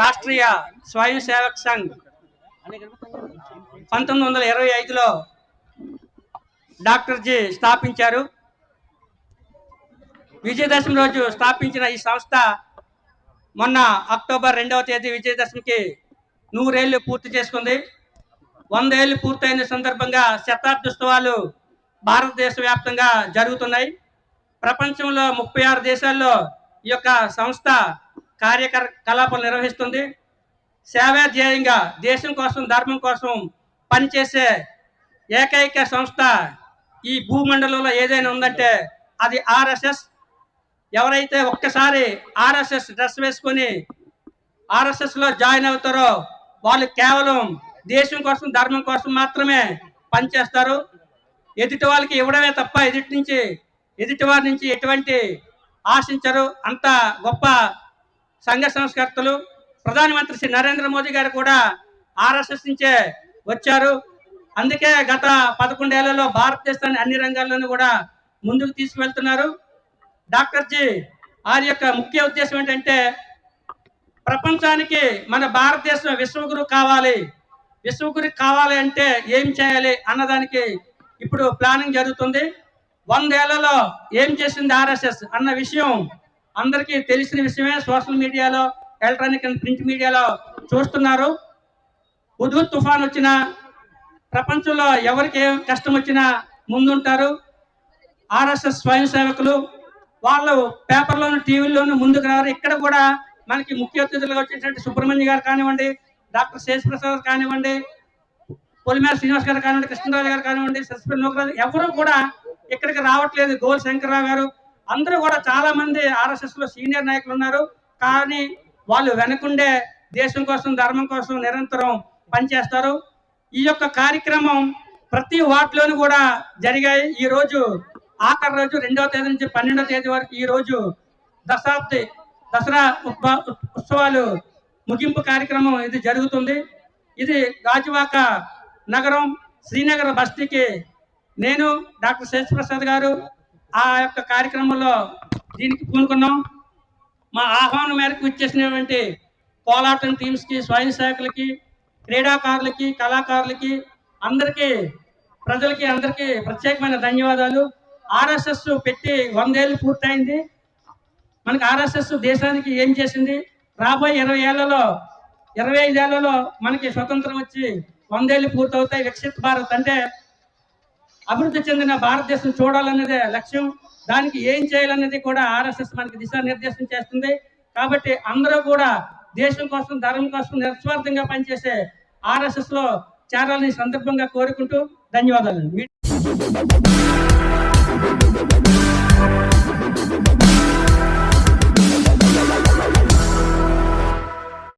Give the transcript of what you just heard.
రాష్ట్రీయ స్వయం సేవక్ సంఘ్. పంతొమ్మిది వందల ఇరవై ఐదులో డాక్టర్ జీ స్థాపించారు. విజయదశమి రోజు స్థాపించిన ఈ సంస్థ మొన్న అక్టోబర్ రెండవ తేదీ విజయదశమికి నూరేళ్ళు పూర్తి చేసుకుంది. వందేళ్ళు పూర్తయిన సందర్భంగా శతాబ్దోత్సవాలు భారతదేశ వ్యాప్తంగా జరుగుతున్నాయి. ప్రపంచంలో ముప్పై ఆరు దేశాల్లో ఈ యొక్క సంస్థ కార్యకలాపాలు నిర్వహిస్తుంది. సేవా ధ్యేయంగా దేశం కోసం ధర్మం కోసం పనిచేసే ఏకైక సంస్థ ఈ భూమండలంలో ఏదైనా ఉందంటే అది ఆర్ఎస్ఎస్. ఎవరైతే ఒక్కసారి ఆర్ఎస్ఎస్ డ్రెస్ వేసుకొని ఆర్ఎస్ఎస్లో జాయిన్ అవుతారో వాళ్ళు కేవలం దేశం కోసం ధర్మం కోసం మాత్రమే పనిచేస్తారు. ఎదుటి వాళ్ళకి ఇవ్వడమే తప్ప ఎదుటి నుంచి ఎదుటి వారి నుంచి ఎటువంటి ఆశించరు. అంత గొప్ప సంఘ సంస్కర్తలు ప్రధానమంత్రి శ్రీ నరేంద్ర మోదీ గారు కూడా ఆర్ఎస్ఎస్ నుంచే వచ్చారు. అందుకే గత పదకొండేళ్ళలో భారతదేశాన్ని అన్ని రంగాల్లోనూ కూడా ముందుకు తీసుకువెళ్తున్నారు. డాక్టర్ జీ వారి యొక్క ముఖ్య ఉద్దేశం ఏంటంటే ప్రపంచానికి మన భారతదేశం విశ్వగురు కావాలి. విశ్వగురు కావాలి అంటే ఏం చేయాలి అన్నదానికి ఇప్పుడు ప్లానింగ్ జరుగుతుంది. వందేళ్ళలో ఏం చేసింది ఆర్ఎస్ఎస్ అన్న విషయం అందరికీ తెలిసిన విషయమే సోషల్ మీడియాలో ఎలక్ట్రానిక్ అండ్ ప్రింట్ మీడియాలో చూస్తున్నారు. ఉదు తుఫాన్ వచ్చినా ప్రపంచంలో ఎవరికి ఏ కష్టం వచ్చినా ముందుంటారు. ఆర్ఎస్ఎస్ స్వయం సేవకులు వాళ్ళు పేపర్లోను టీవీలోను ముందుకు రారు. ఇక్కడ కూడా మనకి ముఖ్య అతిథులుగా వచ్చినటువంటి సుబ్రహ్మణ్య గారు కానివ్వండి డాక్టర్ శేషప్రసాద్ గారు కానివ్వండి పొలిమేర శ్రీనివాస్ గారు కానివ్వండి కృష్ణరాజు గారు కానివ్వండి సస్పెల్ నోకరాజు ఎవరు కూడా ఇక్కడికి రావట్లేదు. గోల్ శంకర్రావు గారు అందరూ కూడా చాలా మంది ఆర్ఎస్ఎస్లో సీనియర్ నాయకులు ఉన్నారు. కానీ వాళ్ళు వెనకుండే దేశం కోసం ధర్మం కోసం నిరంతరం పనిచేస్తారు. ఈ యొక్క కార్యక్రమం ప్రతి వార్డులోనూ కూడా జరిగాయి. ఈ రోజు ఆఖరి రోజు రెండవ తేదీ నుంచి పన్నెండవ తేదీ వరకు ఈ రోజు దశాబ్ది దసరా ఉత్సవాలు ముగింపు కార్యక్రమం ఇది జరుగుతుంది. ఇది గాజువాక నగరం శ్రీనగర్ బస్తీకి నేను డాక్టర్ శేషప్రసాద్ గారు ఆ యొక్క కార్యక్రమంలో దీనికి పూనుకున్నాం. మా ఆహ్వానం మేరకు ఇచ్చేసినటువంటి కోలాటం టీమ్స్కి స్వయం సేవకులకి క్రీడాకారులకి కళాకారులకి అందరికీ ప్రజలకి అందరికీ ప్రత్యేకమైన ధన్యవాదాలు. ఆర్ఎస్ఎస్ పెట్టి వందేళ్ళు పూర్తయింది. మనకి ఆర్ఎస్ఎస్ దేశానికి ఏం చేసింది? రాబోయే ఇరవై ఏళ్ళలో ఇరవై ఐదేళ్ళలో మనకి స్వతంత్రం వచ్చి వందేళ్ళు పూర్తవుతాయి. వికసిత్ భారత్ అంటే అభివృద్ధి చెందిన భారతదేశం చూడాలన్నదే లక్ష్యం. దానికి ఏం చేయాలన్నది కూడా ఆర్ఎస్ఎస్ మనకి దిశానిర్దేశం చేస్తుంది. కాబట్టి అందరూ కూడా దేశం కోసం ధర్మం కోసం నిస్వార్థంగా పనిచేసే ఆర్ఎస్ఎస్లో చేరాలని సందర్భంగా కోరుకుంటూ ధన్యవాదాలు.